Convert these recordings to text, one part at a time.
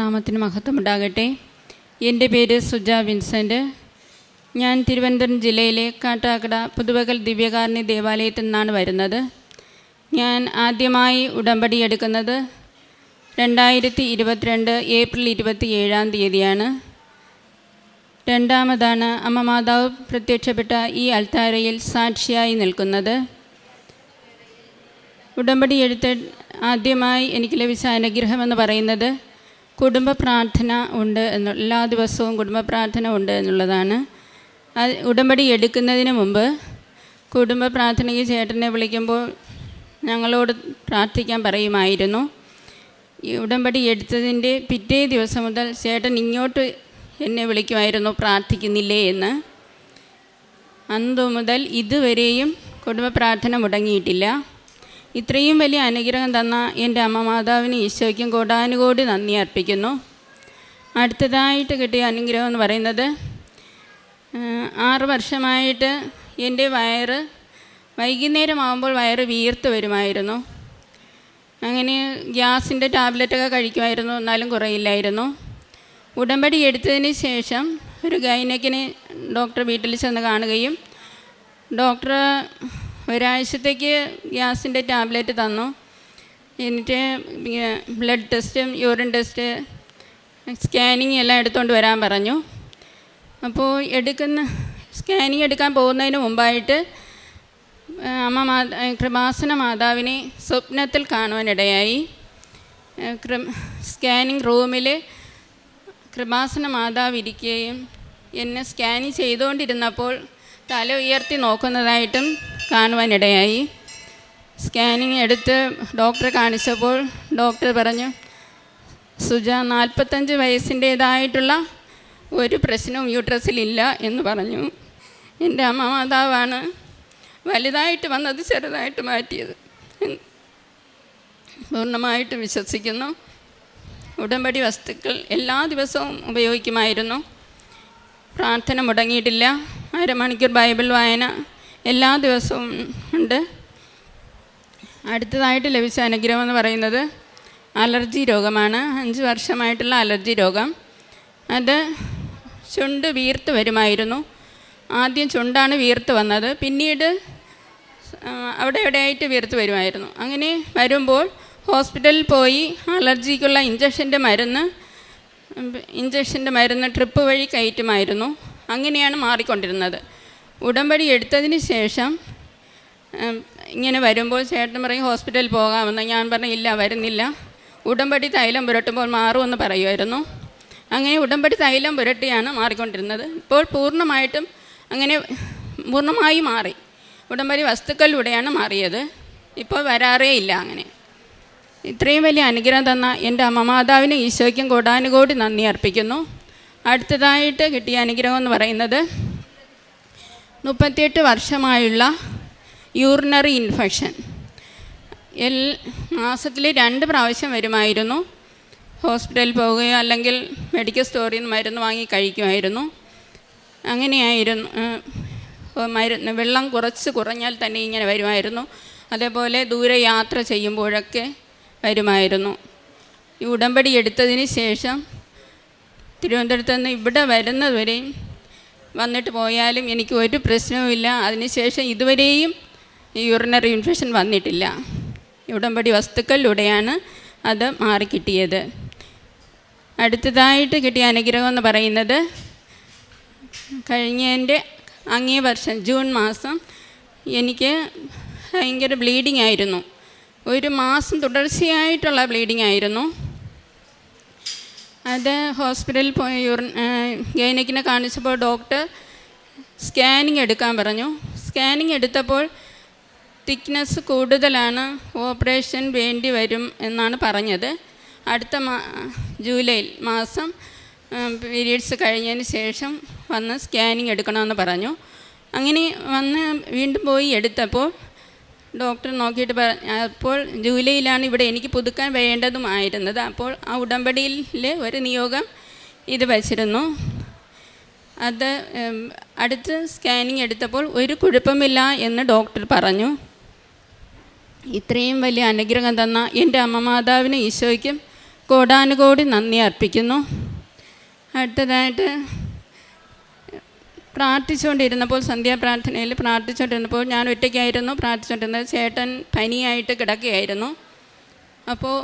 നാമത്തിന് മഹത്വമുണ്ടാകട്ടെ. എന്റെ പേര് സുജ വിൻസെന്റ്. ഞാൻ തിരുവനന്തപുരം ജില്ലയിലെ കാട്ടാക്കട പുതുവകൽ ദിവ്യകാരുണ്യ ദേവാലയത്തിൽ നിന്നാണ് വരുന്നത്. ഞാൻ ആദ്യമായി ഉടമ്പടി എടുക്കുന്നത് രണ്ടായിരത്തി ഇരുപത്തിരണ്ട് ഏപ്രിൽ ഇരുപത്തി ഏഴാം തീയതിയാണ്. രണ്ടാമതാണ് അമ്മ മാതാവ് പ്രത്യക്ഷപ്പെട്ട ഈ അൽത്താരയിൽ സാക്ഷിയായി നിൽക്കുന്നത്. ഉടമ്പടി എടുത്ത് ആദ്യമായി എനിക്ക് ലഭിച്ച അനുഗ്രഹമെന്ന് പറയുന്നത് കുടുംബ പ്രാർത്ഥന ഉണ്ട് എന്നുള്ള എല്ലാ ദിവസവും കുടുംബ പ്രാർത്ഥന ഉണ്ട് എന്നുള്ളതാണ്. അത് ഉടമ്പടി എടുക്കുന്നതിന് മുമ്പ് കുടുംബ പ്രാർത്ഥനയ്ക്ക് ചേട്ടനെ വിളിക്കുമ്പോൾ ഞങ്ങളോട് പ്രാർത്ഥിക്കാൻ പറയുമായിരുന്നു. ഈ ഉടമ്പടി എടുത്തതിന്റെ പിറ്റേ ദിവസം മുതൽ ചേട്ടൻ ഇങ്ങോട്ട് എന്നെ വിളിക്കുമായിരുന്നു പ്രാർത്ഥിക്കുന്നില്ലേ എന്ന്. അന്നു മുതൽ ഇതുവരെയും കുടുംബ പ്രാർത്ഥന മുടങ്ങിയിട്ടില്ല. ഇത്രയും വലിയ അനുഗ്രഹം തന്ന എന്റെ അമ്മ മാതാവിന് ഈശോയ്ക്കും കോടാനുകോടി നന്ദി അർപ്പിക്കുന്നു. അടുത്തതായിട്ട് കിട്ടിയ അനുഗ്രഹം എന്ന് പറയുന്നത് ആറ് വർഷമായിട്ട് എന്റെ വയറ് വൈകുന്നേരമാകുമ്പോൾ വയറ് വീർത്ത് വരുമായിരുന്നു. അങ്ങനെ ഗ്യാസിന്റെ ടാബ്ലറ്റൊക്കെ കഴിക്കുമായിരുന്നു എന്നാലും കുറയില്ലായിരുന്നു. ഉടമ്പടി എടുത്തതിന് ശേഷം ഒരു ഗൈനക്കിനെ ഡോക്ടർ വീട്ടിൽ ചെന്ന് കാണുകയും ഡോക്ടർ ഒരാഴ്ചത്തേക്ക് ഗ്യാസിന്റെ ടാബ്ലറ്റ് തന്നു. എന്നിട്ട് ബ്ലഡ് ടെസ്റ്റും യൂറിൻ ടെസ്റ്റ് സ്കാനിങ് എല്ലാം എടുത്തുകൊണ്ട് വരാൻ പറഞ്ഞു. അപ്പോൾ എടുക്കുന്ന സ്കാനിങ് എടുക്കാൻ പോകുന്നതിന് മുമ്പായിട്ട് അമ്മ മാതാ കൃപാസന മാതാവിനെ സ്വപ്നത്തിൽ കാണുവാനിടയായി. സ്കാനിങ് റൂമിൽ കൃപാസന മാതാവ് ഇരിക്കുകയും എന്നെ സ്കാനിങ് ചെയ്തുകൊണ്ടിരുന്നപ്പോൾ തല ഉയർത്തി നോക്കുന്നതായിട്ടും കാണുവാനിടയായി. സ്കാനിങ് എടുത്ത് ഡോക്ടറെ കാണിച്ചപ്പോൾ ഡോക്ടർ പറഞ്ഞു സുജ നാൽപ്പത്തഞ്ച് വയസ്സിന്റേതായിട്ടുള്ള ഒരു പ്രശ്നവും യൂട്രസിലില്ല എന്ന് പറഞ്ഞു. എന്റെ അമ്മ മാതാവാണ് വലുതായിട്ട് വന്നത് ചെറുതായിട്ട് മാറ്റിയത്. പൂർണമായിട്ടും വിശ്വസിക്കുന്നു. ഉടമ്പടി വസ്തുക്കൾ എല്ലാ ദിവസവും ഉപയോഗിക്കുമായിരുന്നു. പ്രാർത്ഥന മുടങ്ങിയിട്ടില്ല. അരമണിക്കൂർ ബൈബിൾ വായന എല്ലാ ദിവസവും ഉണ്ട്. അടുത്തതായിട്ട് ലഭിച്ച അനുഗ്രഹം എന്ന് പറയുന്നത് അലർജി രോഗമാണ്. അഞ്ച് വർഷമായിട്ടുള്ള അലർജി രോഗം. അത് ചുണ്ട് വീർത്ത് വരുമായിരുന്നു. ആദ്യം ചുണ്ടാണ് വീർത്ത് വന്നത്. പിന്നീട് അവിടെ എവിടെയായിട്ട് വീർത്ത് വരുമായിരുന്നു. അങ്ങനെ വരുമ്പോൾ ഹോസ്പിറ്റലിൽ പോയി അലർജിക്കുള്ള ഇഞ്ചക്ഷന്റെ മരുന്ന് ഇഞ്ചക്ഷന്റെ മരുന്ന് ട്രിപ്പ് വഴി കയറ്റുമായിരുന്നു. അങ്ങനെയാണ് മാറിക്കൊണ്ടിരുന്നത്. ഉടമ്പടി എടുത്തതിന് ശേഷം ഇങ്ങനെ വരുമ്പോൾ ചേട്ടൻ പറയും ഹോസ്പിറ്റലിൽ പോകാമെന്ന്. ഞാൻ പറഞ്ഞു ഇല്ല വരുന്നില്ല. ഉടമ്പടി തൈലം പുരട്ടുമ്പോൾ മാറുമെന്ന് പറയുമായിരുന്നു. അങ്ങനെ ഉടമ്പടി തൈലം പുരട്ടിയാണ് മാറിക്കൊണ്ടിരുന്നത്. ഇപ്പോൾ പൂർണമായിട്ടും അങ്ങനെ പൂർണമായി മാറി. ഉടമ്പടി വസ്തുക്കളിലൂടെയാണ് മാറിയത്. ഇപ്പോൾ വരാറേ ഇല്ല അങ്ങനെ. ഇത്രയും വലിയ അനുഗ്രഹം തന്ന എന്റെ അമ്മ മാതാവിന് ഈശോയ്ക്കും കോടാനുകോടി നന്ദി അർപ്പിക്കുന്നു. അടുത്തതായിട്ട് കിട്ടിയ അനുഗ്രഹം എന്ന് പറയുന്നത് മുപ്പത്തിയെട്ട് വർഷമായുള്ള യൂറിനറി ഇൻഫെക്ഷൻ എൽ മാസത്തിൽ രണ്ട് പ്രാവശ്യം വരുമായിരുന്നു. ഹോസ്പിറ്റലിൽ പോവുകയോ അല്ലെങ്കിൽ മെഡിക്കൽ സ്റ്റോറിൽ നിന്ന് മരുന്ന് വാങ്ങി കഴിക്കുമായിരുന്നു. അങ്ങനെയായിരുന്നു മരുന്ന് വെള്ളം കുറച്ച് കുറഞ്ഞാൽ തന്നെ ഇങ്ങനെ വരുമായിരുന്നു. അതേപോലെ ദൂരെ യാത്ര ചെയ്യുമ്പോഴൊക്കെ വരുമായിരുന്നു. ഈ ഉടമ്പടി എടുത്തതിന് ശേഷം തിരുവനന്തപുരത്ത് നിന്ന് ഇവിടെ വരുന്നതുവരെയും വന്നിട്ട് പോയാലും എനിക്ക് ഒരു പ്രശ്നവുമില്ല. അതിനുശേഷം ഇതുവരെയും ഈ യൂറിനറി ഇൻഫെക്ഷൻ വന്നിട്ടില്ല. ഉടമ്പടി വസ്തുക്കളിലൂടെയാണ് അത് മാറിക്കിട്ടിയത്. അടുത്തതായിട്ട് കിട്ടിയ അനുഗ്രഹം എന്ന് പറയുന്നത് കഴിഞ്ഞതിന്റെ അങ്ങേ വർഷം ജൂൺ മാസം എനിക്ക് ഭയങ്കര ബ്ലീഡിംഗ് ആയിരുന്നു. ഒരു മാസം തുടർച്ചയായിട്ടുള്ള ബ്ലീഡിംഗ് ആയിരുന്നു. അത് ഹോസ്പിറ്റലിൽ പോയി യൂറിൻ ഗൈനക്കിനെ കാണിച്ചപ്പോൾ ഡോക്ടർ സ്കാനിങ് എടുക്കാൻ പറഞ്ഞു. സ്കാനിങ് എടുത്തപ്പോൾ തിക്നെസ് കൂടുതലാണ് ഓപ്പറേഷൻ വേണ്ടി വരും എന്നാണ് പറഞ്ഞത്. അടുത്ത മാ ജൂലൈ മാസം പീരീഡ്സ് കഴിഞ്ഞതിന് ശേഷം വന്ന് സ്കാനിങ് എടുക്കണമെന്ന് പറഞ്ഞു. അങ്ങനെ വന്ന് വീണ്ടും പോയി എടുത്തപ്പോൾ ഡോക്ടർ നോക്കിയിട്ട് അപ്പോൾ ജൂലൈയിലാണ് ഇവിടെ എനിക്ക് പുതുക്കാൻ വേണ്ടതുമായിരുന്നത് അപ്പോൾ ആ ഉടമ്പടിയിൽ ഒരു നിയോഗം ഇത് വച്ചിരുന്നു. അത് അടുത്ത് സ്കാനിങ് എടുത്തപ്പോൾ ഒരു കുഴപ്പമില്ല എന്ന് ഡോക്ടർ പറഞ്ഞു. ഇത്രയും വലിയ അനുഗ്രഹം തന്ന എന്റെ അമ്മ മാതാവിന് ഈശോയ്ക്കും കോടാനുകോടി നന്ദി അർപ്പിക്കുന്നു. അടുത്തതായിട്ട് പ്രാർത്ഥിച്ചുകൊണ്ടിരുന്നപ്പോൾ സന്ധ്യാപ്രാർത്ഥനയിൽ പ്രാർത്ഥിച്ചുകൊണ്ടിരുന്നപ്പോൾ ഞാൻ ഒറ്റയ്ക്കായിരുന്നു. പ്രാർത്ഥിച്ചുകൊണ്ടിരുന്നത് ചേട്ടൻ പനിയായിട്ട് കിടക്കുകയായിരുന്നു. അപ്പോൾ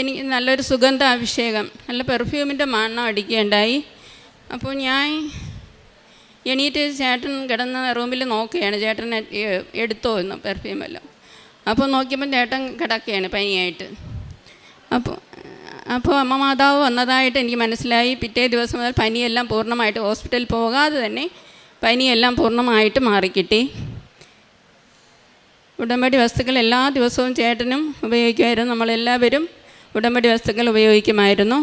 എനിക്ക് നല്ലൊരു സുഗന്ധ അഭിഷേകം നല്ല പെർഫ്യൂമിന്റെ മണം അടിക്കുകയുണ്ടായി. അപ്പോൾ ഞാൻ എണീറ്റ് ചേട്ടൻ കിടന്ന റൂമിൽ നോക്കുകയാണ്. ചേട്ടൻ എടുത്തോ എന്ന് പെർഫ്യൂമെല്ലാം. അപ്പോൾ നോക്കിയപ്പോൾ ചേട്ടൻ കിടക്കുകയാണ് പനിയായിട്ട്. അപ്പോൾ അപ്പോൾ അമ്മ മാതാവ് വന്നതായിട്ട് എനിക്ക് മനസ്സിലായി. പിറ്റേ ദിവസം മുതൽ പനിയെല്ലാം പൂർണമായിട്ട് ഹോസ്പിറ്റലിൽ പോകാതെ തന്നെ പനിയെല്ലാം പൂർണമായിട്ട് മാറിക്കിട്ടി. ഉടമ്പടി വസ്തുക്കൾ എല്ലാ ദിവസവും ചേട്ടനും ഉപയോഗിക്കുമായിരുന്നു. നമ്മളെല്ലാവരും ഉടമ്പടി വസ്തുക്കൾ ഉപയോഗിക്കുമായിരുന്നു.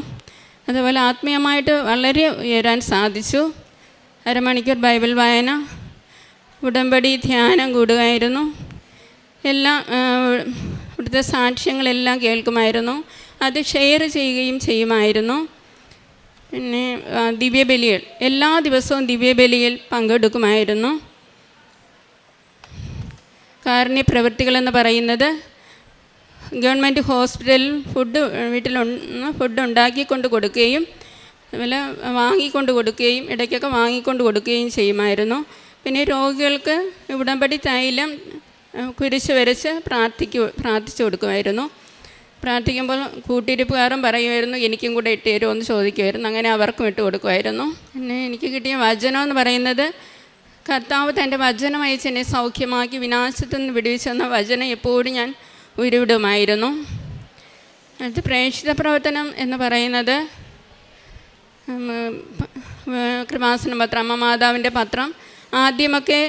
അതുപോലെ ആത്മീയമായിട്ട് വളരെ ഉയരാൻ സാധിച്ചു. അരമണിക്കൂർ ബൈബിൾ വായന ഉടമ്പടി ധ്യാനം കൂടുകയായിരുന്നു എല്ലാം ഇവിടുത്തെ സാക്ഷ്യങ്ങളെല്ലാം കേൾക്കുമായിരുന്നു. അത് ഷെയർ ചെയ്യുകയും ചെയ്യുമായിരുന്നു. പിന്നെ ദിവ്യബലികൾ. എല്ലാ ദിവസവും ദിവ്യബലിയിൽ പങ്കെടുക്കുമായിരുന്നു. കാരുണ്യ പ്രവൃത്തികളെന്ന് പറയുന്നത് ഗവൺമെന്റ് ഹോസ്പിറ്റലിൽ ഫുഡ് വീട്ടിൽ ഫുഡ് ഉണ്ടാക്കിക്കൊണ്ട് കൊടുക്കുകയും അതുപോലെ വാങ്ങിക്കൊണ്ട് കൊടുക്കുകയും ഇടയ്ക്കൊക്കെ വാങ്ങിക്കൊണ്ട് കൊടുക്കുകയും ചെയ്യുമായിരുന്നു. പിന്നെ രോഗികൾക്ക് ഉടമ്പടി തൈലം കുരിശ് വരച്ച് പ്രാർത്ഥിക്കു പ്രാർത്ഥിച്ചു കൊടുക്കുമായിരുന്നു. പ്രാർത്ഥിക്കുമ്പോൾ കൂട്ടിരിപ്പുകാരും പറയുമായിരുന്നു എനിക്കും കൂടെ ഇട്ട് തരുമോ? എന്ന് ചോദിക്കുമായിരുന്നു. അങ്ങനെ അവർക്കും ഇട്ട് കൊടുക്കുമായിരുന്നു. പിന്നെ എനിക്ക് കിട്ടിയ വചനം എന്ന് പറയുന്നത് കർത്താവ് തന്റെ വചനം അയച്ച് എന്നെ സൗഖ്യമാക്കി വിനാശത്തു നിന്ന് വിടുവിച്ചെന്ന വചനം എപ്പോഴും ഞാൻ ഉരുവിടുമായിരുന്നു. അടുത്ത് പ്രേക്ഷിത പ്രവർത്തനം എന്ന് പറയുന്നത് കൃപാസന പത്രം അമ്മ മാതാവിന്റെ പത്രം ആദ്യമൊക്കെ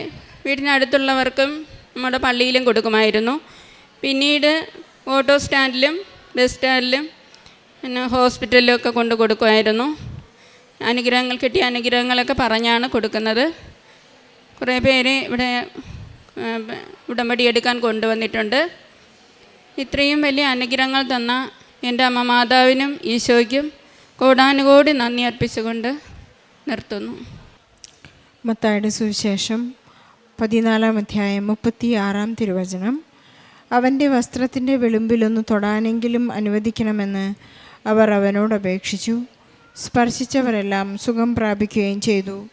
വീടിനടുത്തുള്ളവർക്കും നമ്മുടെ പള്ളിയിലും കൊടുക്കുമായിരുന്നു. പിന്നീട് ഓട്ടോ സ്റ്റാൻഡിലും ബസ് സ്റ്റാൻഡിലും പിന്നെ ഹോസ്പിറ്റലിലും ഒക്കെ കൊണ്ട് കൊടുക്കുമായിരുന്നു. അനുഗ്രഹങ്ങൾ കിട്ടിയ അനുഗ്രഹങ്ങളൊക്കെ പറഞ്ഞാണ് കൊടുക്കുന്നത്. കുറേ പേര് ഇവിടെ ഉടമ്പടി എടുക്കാൻ കൊണ്ടുവന്നിട്ടുണ്ട്. ഇത്രയും വലിയ അനുഗ്രഹങ്ങൾ തന്ന എന്റെ അമ്മ മാതാവിനും ഈശോയ്ക്കും കോടാനുകോടി നന്ദി അർപ്പിച്ചുകൊണ്ട് നിർത്തുന്നു. മത്തായുടെ സുവിശേഷം പതിനാലാം അധ്യായം മുപ്പത്തി ആറാം തിരുവചനം. അവന്റെ വസ്ത്രത്തിന്റെ വെളുമ്പിലൊന്ന് തൊടാനെങ്കിലും അനുവദിക്കണമെന്ന് അവർ അവനോട് അപേക്ഷിച്ചു. സ്പർശിച്ചവരെല്ലാം സുഖം പ്രാപിക്കുകയും ചെയ്തു.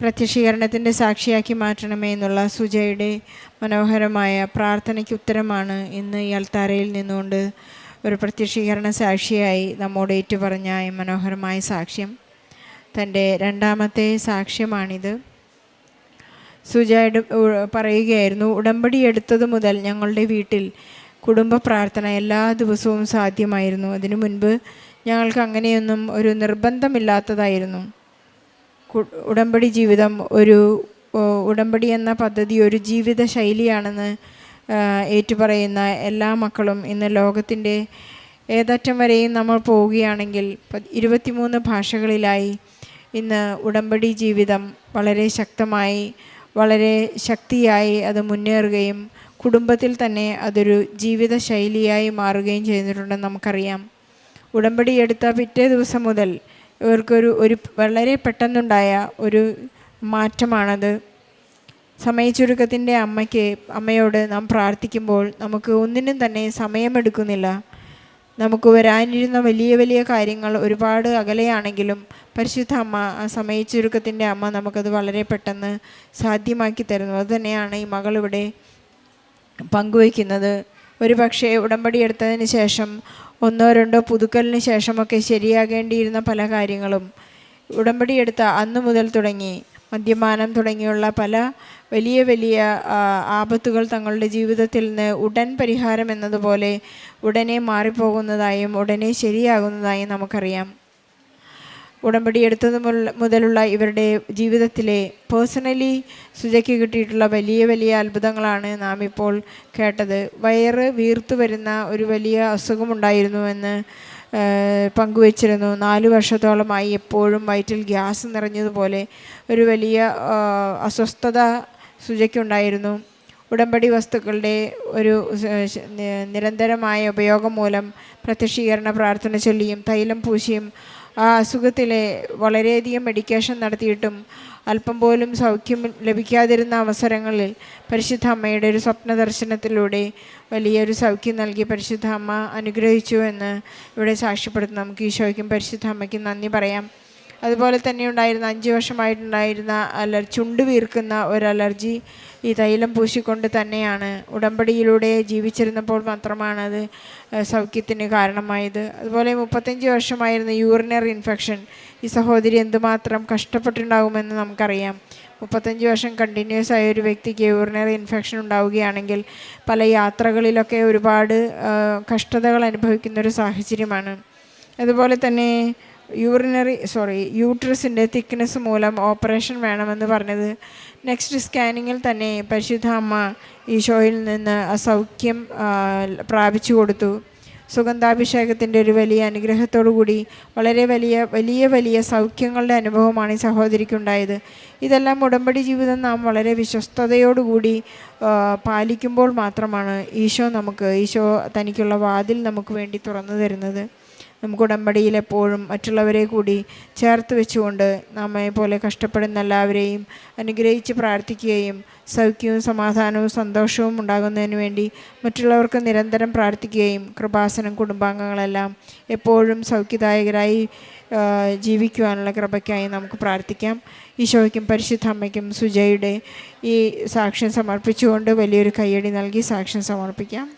പ്രത്യക്ഷീകരണത്തിന്റെ സാക്ഷിയാക്കി മാറ്റണമേ എന്നുള്ള സുജയുടെ മനോഹരമായ പ്രാർത്ഥനയ്ക്ക് ഉത്തരമാണ് ഇന്ന് ഈ അൽത്താരയിൽ നിന്നുകൊണ്ട് ഒരു പ്രത്യക്ഷീകരണ സാക്ഷിയായി നമ്മോട് ഏറ്റുപറഞ്ഞ ഈ മനോഹരമായ സാക്ഷ്യം. തന്റെ രണ്ടാമത്തെ സാക്ഷ്യമാണിത്. സുജയുടെ പറയുകയായിരുന്നു ഉടമ്പടി എടുത്തത് മുതൽ ഞങ്ങളുടെ വീട്ടിൽ കുടുംബ പ്രാർത്ഥന എല്ലാ ദിവസവും സാധ്യമായിരുന്നു. അതിനു മുൻപ് ഞങ്ങൾക്ക് അങ്ങനെയൊന്നും ഒരു നിർബന്ധമില്ലാത്തതായിരുന്നു. ഉടമ്പടി ജീവിതം ഒരു ഉടമ്പടി എന്ന പദ്ധതി ഒരു ജീവിത ശൈലിയാണെന്ന് ഏറ്റുപറയുന്ന എല്ലാ മക്കളും ഇന്ന് ലോകത്തിന്റെ ഏതറ്റം വരെയും നമ്മൾ പോവുകയാണെങ്കിൽ ഇരുപത്തിമൂന്ന് ഭാഷകളിലായി ഇന്ന് ഉടമ്പടി ജീവിതം വളരെ ശക്തമായി വളരെ ശക്തിയായി അത് മുന്നേറുകയും കുടുംബത്തിൽ തന്നെ അതൊരു ജീവിത ശൈലിയായി മാറുകയും ചെയ്തിട്ടുണ്ടെന്ന് നമുക്കറിയാം. ഉടമ്പടി എടുത്ത പിറ്റേ ദിവസം മുതൽ ഇവർക്കൊരു ഒരു വളരെ പെട്ടെന്നുണ്ടായ ഒരു മാറ്റമാണത്. സമയച്ചുരുക്കത്തിന്റെ അമ്മയ്ക്ക് അമ്മയോട് നാം പ്രാർത്ഥിക്കുമ്പോൾ നമുക്ക് ഒന്നിനും തന്നെ സമയമെടുക്കുന്നില്ല. നമുക്ക് വരാനിരുന്ന വലിയ വലിയ കാര്യങ്ങൾ ഒരുപാട് അകലെയാണെങ്കിലും പരിശുദ്ധ അമ്മ ആ സമയച്ചുരുക്കത്തിന്റെ അമ്മ നമുക്കത് വളരെ പെട്ടെന്ന് സാധ്യമാക്കി തരുന്നു. അതുതന്നെയാണ് ഈ മകളിവിടെ പങ്കുവയ്ക്കുന്നത്. ഒരു പക്ഷേ ഉടമ്പടി എടുത്തതിന് ശേഷം ഒന്നോ രണ്ടോ പുതുക്കലിന് ശേഷമൊക്കെ ശരിയാകേണ്ടിയിരുന്ന പല കാര്യങ്ങളും ഉടമ്പടി എടുത്ത അന്ന് മുതൽ തുടങ്ങി. മദ്യപാനം തുടങ്ങിയുള്ള പല വലിയ വലിയ ആപത്തുകൾ തങ്ങളുടെ ജീവിതത്തിൽ നിന്ന് ഉടൻ പരിഹാരം എന്നതുപോലെ ഉടനെ മാറിപ്പോകുന്നതായും ഉടനെ ശരിയാകുന്നതായും നമുക്കറിയാം. ഉടമ്പടി എടുത്തത് മുതലുള്ള ഇവരുടെ ജീവിതത്തിലെ പേഴ്സണലി സുജയ്ക്ക് കിട്ടിയിട്ടുള്ള വലിയ വലിയ അത്ഭുതങ്ങളാണ് നാം ഇപ്പോൾ കേട്ടത്. വയറ് വീർത്തു വരുന്ന ഒരു വലിയ അസുഖമുണ്ടായിരുന്നുവെന്ന് പങ്കുവച്ചിരുന്നു. നാല് വർഷത്തോളമായി എപ്പോഴും വയറ്റിൽ ഗ്യാസ് നിറഞ്ഞതുപോലെ ഒരു വലിയ അസ്വസ്ഥത സുജയ്ക്കുണ്ടായിരുന്നു. ഉടമ്പടി വസ്തുക്കളുടെ ഒരു നിരന്തരമായ ഉപയോഗം മൂലം പ്രത്യക്ഷീകരണ പ്രാർത്ഥന ചൊല്ലിയും തൈലം പൂശിയും ആ അസുഖത്തിലെ വളരെയധികം മെഡിക്കേഷൻ നടത്തിയിട്ടും അല്പം പോലും സൗഖ്യം ലഭിക്കാതിരുന്ന അവസരങ്ങളിൽ പരിശുദ്ധ അമ്മയുടെ ഒരു സ്വപ്ന ദർശനത്തിലൂടെ വലിയൊരു സൗഖ്യം നൽകി പരിശുദ്ധ അമ്മ അനുഗ്രഹിച്ചു എന്ന് ഇവിടെ സാക്ഷ്യപ്പെടുത്തുന്നു. നമുക്ക് ഈശോയ്ക്കും പരിശുദ്ധ അമ്മയ്ക്കും നന്ദി പറയാം. അതുപോലെ തന്നെ ഉണ്ടായിരുന്ന അഞ്ച് വർഷമായിട്ടുണ്ടായിരുന്ന അലർ ചുണ്ട് വീർക്കുന്ന ഒരു അലർജി ഈ തൈലം പൂശിക്കൊണ്ട് തന്നെയാണ് ഉടമ്പടിയിലൂടെ ജീവിച്ചിരുന്നപ്പോൾ മാത്രമാണ് അത് സൗഖ്യത്തിന് കാരണമായത്. അതുപോലെ മുപ്പത്തഞ്ച് വർഷമായിരുന്ന യൂറിനറി ഇൻഫെക്ഷൻ ഈ സഹോദരി എന്തുമാത്രം കഷ്ടപ്പെട്ടുണ്ടാകുമെന്ന് നമുക്കറിയാം. മുപ്പത്തഞ്ച് വർഷം കണ്ടിന്യൂസ് ആയ ഒരു വ്യക്തിക്ക് യൂറിനറി ഇൻഫെക്ഷൻ ഉണ്ടാവുകയാണെങ്കിൽ പല യാത്രകളിലൊക്കെ ഒരുപാട് കഷ്ടതകൾ അനുഭവിക്കുന്ന ഒരു സാഹചര്യമാണ്. അതുപോലെ തന്നെ യൂറിനറി സോറി യൂട്രസിന്റെ തിക്നെസ് മൂലം ഓപ്പറേഷൻ വേണമെന്ന് പറഞ്ഞത്. നെക്സ്റ്റ് സ്കാനിങ്ങിൽ തന്നെ പരിശുദ്ധ അമ്മ ഈശോയിൽ നിന്ന് അസൗഖ്യം പ്രാപിച്ചു കൊടുത്തു. സുഗന്ധാഭിഷേകത്തിന്റെ ഒരു വലിയ അനുഗ്രഹത്തോടു കൂടി വളരെ വലിയ വലിയ വലിയ സൗഖ്യങ്ങളുടെ അനുഭവമാണ് ഈ സഹോദരിക്കുണ്ടായത്. ഇതെല്ലാം ഉടമ്പടി ജീവിതം നാം വളരെ വിശ്വസ്തയോടുകൂടി പാലിക്കുമ്പോൾ മാത്രമാണ് ഈശോ നമുക്ക് ഈശോ തനിക്കുള്ള വാതിൽ നമുക്ക് വേണ്ടി തുറന്നു തരുന്നത്. നമുക്ക് ഉടമ്പടിയിൽ എപ്പോഴും മറ്റുള്ളവരെ കൂടി ചേർത്ത് വെച്ചുകൊണ്ട് നമ്മെ പോലെ കഷ്ടപ്പെടുന്ന എല്ലാവരെയും അനുഗ്രഹിച്ച് പ്രാർത്ഥിക്കുകയും സൗഖ്യവും സമാധാനവും സന്തോഷവും ഉണ്ടാകുന്നതിന് വേണ്ടി മറ്റുള്ളവർക്ക് നിരന്തരം പ്രാർത്ഥിക്കുകയും കൃപാസനം കുടുംബാംഗങ്ങളെല്ലാം എപ്പോഴും സൗഖ്യദായകരായി ജീവിക്കുവാനുള്ള കൃപയ്ക്കായി നമുക്ക് പ്രാർത്ഥിക്കാം. ഈശോയ്ക്കും പരിശുദ്ധ അമ്മയ്ക്കും സുജയുടെ ഈ സാക്ഷ്യം സമർപ്പിച്ചുകൊണ്ട് വലിയൊരു കയ്യടി നൽകി സാക്ഷ്യം സമർപ്പിക്കാം.